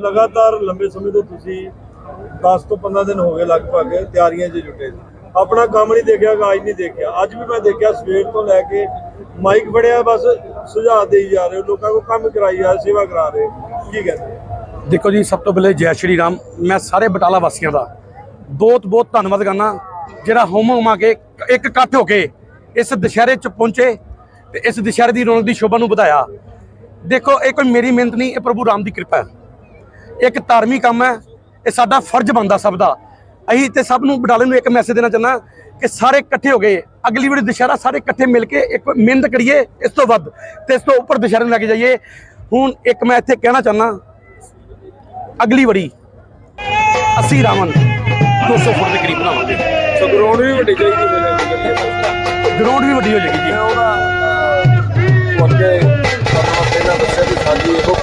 ਲਗਾਤਾਰ ਲੰਬੇ ਸਮੇਂ ਤੋਂ ਤੁਸੀਂ 10 ਤੋਂ 15 ਦਿਨ ਹੋ ਗਏ ਲਗਭਗ ਤਿਆਰੀਆਂ 'ਚ ਜੁਟੇ ਆਪਣਾ ਕੰਮ ਨਹੀਂ ਦੇਖਿਆ ਅੱਜ ਨਹੀਂ ਦੇਖਿਆ। ਅੱਜ ਵੀ ਮੈਂ ਦੇਖਿਆ ਸਵੇਰ ਤੋਂ ਲੈ ਕੇ ਮਾਈਕ ਫੜਿਆ ਬਸ ਸੁਝਾਅ ਦੇਈ ਜਾ ਰਹੇ ਲੋਕਾਂ ਕੋ ਕੰਮ ਕਰਾਈ ਜਾ ਰਹੇ, ਸੇਵਾ ਕਰਾ ਰਹੇ। ਕੀ ਕਹਿੰਦੇ? ਦੇਖੋ ਜੀ ਸਭ ਤੋਂ ਪਹਿਲੇ ਜੈ ਸ਼੍ਰੀ ਰਾਮ। ਮੈਂ ਸਾਰੇ ਬਟਾਲਾ ਵਾਸੀਆਂ ਦਾ ਬਹੁਤ ਬਹੁਤ ਧੰਨਵਾਦ ਕਰਨਾ। ਜਿਹੜਾ ਹੁਮ ਹੁਮਾ ਕੇ ਇੱਕ ਇਕੱਠ ਹੋ ਕੇ ਇਸ ਦੁਸ਼ਹਿਰੇ ਚ ਪਹੁੰਚੇ ਤੇ ਇਸ ਦੁਸ਼ਹਿਰੇ ਦੀ ਰੌਣਕ ਦੀ ਸ਼ੋਭਾ ਨੂੰ ਵਧਾਇਆ। ਦੇਖੋ ਇਹ ਕੋਈ ਮੇਰੀ ਮਿਹਨਤ ਨਹੀਂ ਇਹ ਪ੍ਰਭੂ ਰਾਮ ਦੀ ਕਿਰਪਾ ਹੈ। ਇੱਕ ਧਾਰਮਿਕ ਕੰਮ ਹੈ ਇਹ ਸਾਡਾ ਫਰਜ਼ ਬਣਦਾ ਸਭ ਦਾ। ਅਸੀਂ ਤੇ ਸਭ ਨੂੰ ਬਟਾਲੇ ਨੂੰ ਇੱਕ ਮੈਸੇਜ ਦੇਣਾ ਚਾਹੁੰਦਾ ਕਿ ਸਾਰੇ ਇਕੱਠੇ ਹੋ ਗਏ ਅਗਲੀ ਵਾਰੀ ਦੁਸ਼ਹਿਰਾ ਸਾਰੇ ਇਕੱਠੇ ਮਿਲ ਕੇ ਇੱਕ ਮਿਹਨਤ ਕਰੀਏ ਇਸ ਤੋਂ ਵੱਧ ਤੇ ਇਸ ਤੋਂ ਉੱਪਰ ਦੁਸ਼ਹਿਰੇ ਨੂੰ ਲੈ ਕੇ ਜਾਈਏ। ਹੁਣ ਇੱਕ ਮੈਂ ਇੱਥੇ ਕਹਿਣਾ ਚਾਹੁੰਦਾ ਅਗਲੀ ਵੜੀ ਅਸੀਂ ਰਾਵਣ 200 ਫੁੱਟ ਦੇ ਕਰੀਬ ਬਣਾਵਾਂਗੇ। ਸੋ ਗਰਾਊਂਡ ਵੀ ਵੱਡੀ ਚਾਹੀਦੀ ਗਰਾਊਂਡ ਵੀ ਵੱਡੀ ਹੋ ਜਾਏਗੀ ਜੀ। ਉਹਦਾ ਅੱਗੇ ਕਰਨਾ ਪਹਿਲਾਂ ਦੱਸਿਆ ਵੀ ਸਾਡੀ ਇਹੋ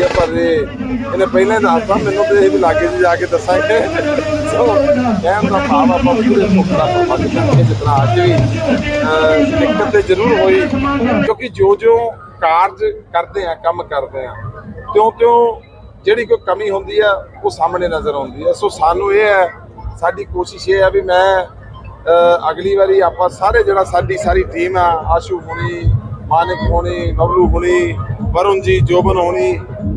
ਪਲੈਨਿੰਗ ਪਰ ਇਹਨੇ ਪਹਿਲਾਂ ਹੀ ਦੱਸਤਾ, ਮੈਨੂੰ ਤੇ ਇਹ ਵੀ ਲਾਗੇ ਜੀ ਜਾ ਕੇ ਦੱਸਾਂਗੇ। ਸੋ ਕਹਿਣ ਦਾ ਭਾਵ ਆਪਾਂ ਪੂਰੇ ਮੁੱਖ ਦਾ ਪ੍ਰਬੰਧ ਕਰਕੇ ਜਿਤਨਾ ਅੱਜ ਵੀ ਦਿੱਕਤ ਤੇ ਜ਼ਰੂਰ ਹੋਈ, ਕਿਉਂਕਿ ਜੋ ਜੋ ਕਾਰਜ ਕਰਦੇ ਆ, ਕੰਮ ਕਰਦੇ ਆ ਤਿਉਂ ਤਿਉਂ ਜਿਹੜੀ ਕੋਈ ਕਮੀ ਹੁੰਦੀ ਆ, ਉਹ ਸਾਹਮਣੇ ਨਜ਼ਰ ਆਉਂਦੀ ਹੈ ਸੋ ਸਾਨੂੰ ਇਹ ਹੈ, ਸਾਡੀ ਕੋਸ਼ਿਸ਼ ਇਹ ਹੈ ਵੀ ਮੈਂ ਅਗਲੀ ਵਾਰੀ ਆਪਾਂ ਸਾਰੇ ਜਿਹੜਾ ਸਾਡੀ ਸਾਰੀ ਟੀਮ ਆ, ਆਸ਼ੂ ਹੁਣੀ ਮਾਨਿਕ ਹੁਣੀ ਬਬਲੂ ਹੁਣੀ ਵਰੁਣ ਜੀ ਜੋਬਨ ਹੁਣੀ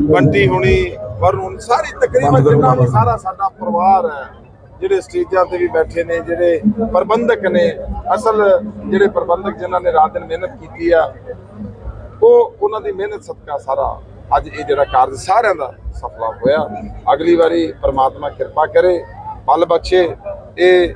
ਬੰਟੀ ਹੁਣੀ ਵਰੁਣ ਸਾਰੀ ਤਕਰੀਬਨ ਜਿੰਨਾ ਵੀ ਸਾਰਾ ਸਾਡਾ ਪਰਿਵਾਰ ਹੈ ਜਿਹੜੇ ਸਟੇਜਾਂ ਤੇ ਵੀ ਬੈਠੇ ਨੇ ਜਿਹੜੇ ਪ੍ਰਬੰਧਕ ਨੇ ਅਸਲ ਜਿਹੜੇ ਪ੍ਰਬੰਧਕ ਜਿਨ੍ਹਾਂ ਨੇ ਰਾਤ ਦਿਨ ਮਿਹਨਤ ਕੀਤੀ ਆ ਉਹ ਉਹਨਾਂ ਦੀ ਮਿਹਨਤ ਸਦਕਾ ਸਾਰਾ ਅੱਜ ਇਹ ਜਿਹੜਾ ਕਾਰਜ ਸਾਰਿਆਂ ਦਾ ਸਫਲਾ ਹੋਇਆ। ਅਗਲੀ ਵਾਰੀ ਪ੍ਰਮਾਤਮਾ ਕਿਰਪਾ ਕਰੇ ਬਲ ਬਖਸ਼ੇ ਇਹ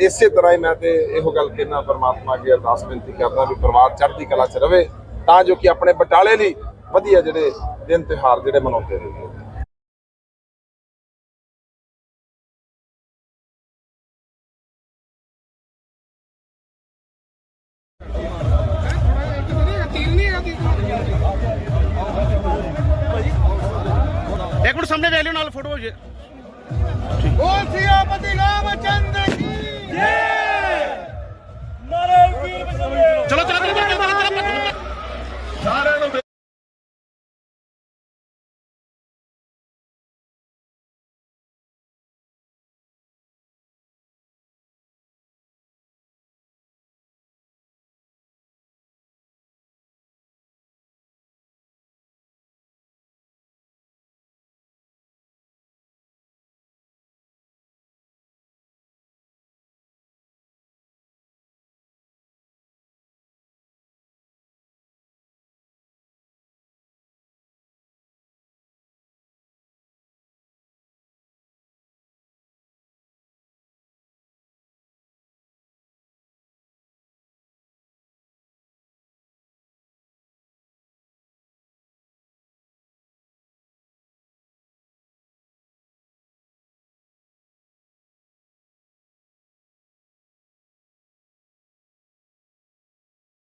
ਇਸੇ ਤਰ੍ਹਾਂ ਹੀ ਮੈਂ ਤੇ ਇਹੋ ਗੱਲ ਕਹਿਣਾ ਪ੍ਰਮਾਤਮਾ ਅੱਗੇ ਅਰਦਾਸ ਬੇਨਤੀ ਕਰਦਾ ਵੀ ਪਰਿਵਾਰ ਚੜ੍ਹਦੀ ਕਲਾ 'ਚ ਰਵੇ ਤਾਂ ਜੋ ਕਿ ਆਪਣੇ ਬਟਾਲੇ ਲਈ ਵਧੀਆ ਜਿਹੜੇ ਦਿਨ ਤਿਉਹਾਰ ਜਿਹੜੇ ਮਨਾਉਂਦੇ ਰਹੇ। ਇੱਕ ਮਿੰਟ ਸਾਹਮਣੇ ਵੇਖ ਲਿਓ ਨਾਲ ਫੋਟੋ ਹੋ ਜੇ। ਬੋਲ ਸਿਆਪਤੀ ਰਾਮਚੰਦਰ ਕੀ ਚਲੋ